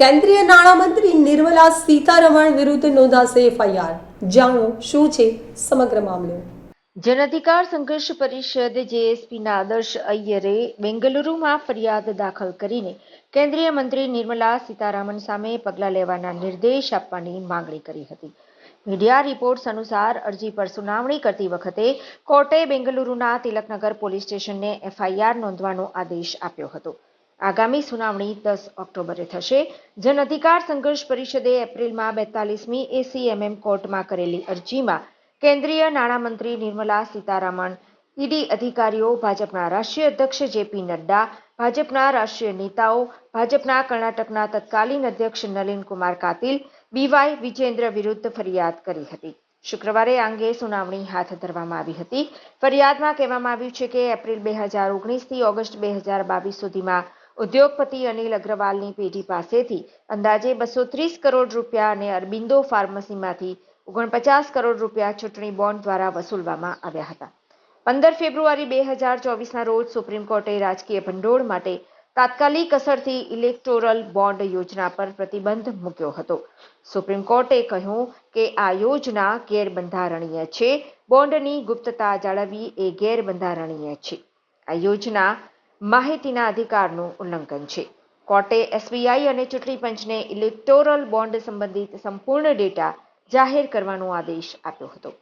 કેન્દ્રીય નાણામંત્રી નિર્મલા સીતારમણ વિરુદ્ધ નોંધાશે એફઆઈઆર. જાણો શું છે સમગ્ર મામલો? જન અધિકાર સંઘર્ષ પરિષદ જેએસપીના આદર્શ અય્યરે બેંગલુરુમાં ફરિયાદ દાખલ કરીને કેન્દ્રીય મંત્રી નિર્મલા સીતારામન સામે પગલાં લેવાના નિર્દેશ આપવાની માંગણી કરી હતી. મીડિયા રિપોર્ટ્સ અનુસાર અરજી પર સુનાવણી કરતી વખતે કોર્ટે બેંગલુરુના તિલકનગર પોલીસ સ્ટેશનને એફઆઈઆર નોંધવાનો આદેશ આપ્યો હતો. આગામી સુનાવણી દસ ઓક્ટોબરે થશે. જન અધિકાર સંઘર્ષ પરિષદે એપ્રિલમાં બેતાલીસમી એસીએમએમ કોર્ટમાં કરેલી અરજીમાં કેન્દ્રીય નાણામંત્રી નિર્મલા સીતારામન, ઈડી અધિકારીઓ, ભાજપના રાષ્ટ્રીય અધ્યક્ષ જેપી નડ્ડા, ભાજપના રાષ્ટ્રીય નેતાઓ, ભાજપના કર્ણાટકના તત્કાલીન અધ્યક્ષ નલિન કુમાર કાતિલ, બીવાય વિજેન્દ્ર વિરુદ્ધ ફરિયાદ કરી હતી. શુક્રવારે આ અંગે સુનાવણી હાથ ધરવામાં આવી હતી. ફરિયાદમાં કહેવામાં આવ્યું છે કે એપ્રિલ બે હજાર ઓગણીસથી ઓગસ્ટ બે હજાર બાવીસ સુધીમાં ઉદ્યોગપતિ અનિલ અગ્રવાલની પેઢી પાસેથી અંદાજે બસો ત્રીસ કરોડ રૂપિયા અને અરબિંદો ફાર્મસીમાંથી ઓગણપચાસ કરોડ રૂપિયા ચૂંટણી બોન્ડ દ્વારા વસૂલવામાં આવ્યા હતા. પંદર ફેબ્રુઆરી બે હજાર ચોવીસના રોજ સુપ્રીમ કોર્ટે રાજકીય ભંડોળ માટે તાત્કાલિક અસરથી ઇલેક્ટોરલ બોન્ડ યોજના પર પ્રતિબંધ મૂક્યો હતો. સુપ્રીમ કોર્ટે કહ્યું કે આ યોજના ગેરબંધારણીય છે. બોન્ડની ગુપ્તતા જાળવવી એ ગેરબંધારણીય છે. આ યોજના માહિતીના અધિકારનું ઉલ્લંઘન છે. કોર્ટે એસબીઆઈ અને ચૂંટણી પંચને ઇલેક્ટોરલ બોન્ડ સંબંધિત સંપૂર્ણ ડેટા જાહેર કરવાનો આદેશ આપ્યો હતો.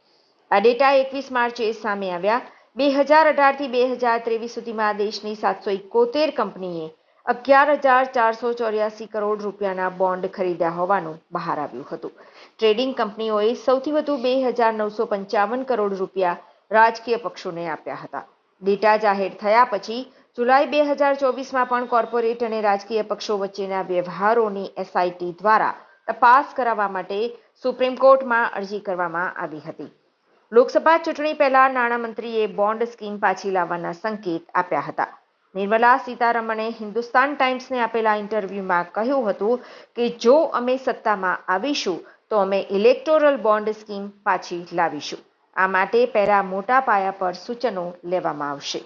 આ ડેટા એકવીસ માર્ચે સામે આવ્યા. બે હજાર અઢારથી બે હજાર ત્રેવીસ સુધીમાં દેશની સાતસો એકોતેર કંપનીએ અગિયાર હજાર ચારસો ચોર્યાસી કરોડ રૂપિયાના બોન્ડ ખરીદ્યા હોવાનું બહાર આવ્યું હતું. ટ્રેડિંગ કંપનીઓએ સૌથી વધુ બે હજાર નવસો પંચાવન કરોડ રૂપિયા રાજકીય પક્ષોને આપ્યા હતા. ડેટા જાહેર થયા પછી જુલાઈ બે હજાર ચોવીસમાં પણ કોર્પોરેટ અને રાજકીય પક્ષો વચ્ચેના વ્યવહારોની એસઆઈટી દ્વારા તપાસ કરાવવા માટે સુપ્રીમ કોર્ટમાં અરજી કરવામાં આવી હતી. લોકસભા ચૂંટણી પહેલા નાણામંત્રીએ બોન્ડ સ્કીમ પાછી લાવવાના સંકેત આપ્યા હતા. નિર્મલા સીતારમણે હિન્દુસ્તાન ટાઈમ્સને આપેલા ઇન્ટરવ્યુમાં કહ્યું હતું કે, જો અમે સત્તામાં આવીશું, તો અમે ઇલેક્ટોરલ બોન્ડ સ્કીમ પાછી લાવીશું. આ માટે પહેલા મોટા પાયા પર સૂચનો લેવામાં આવશે.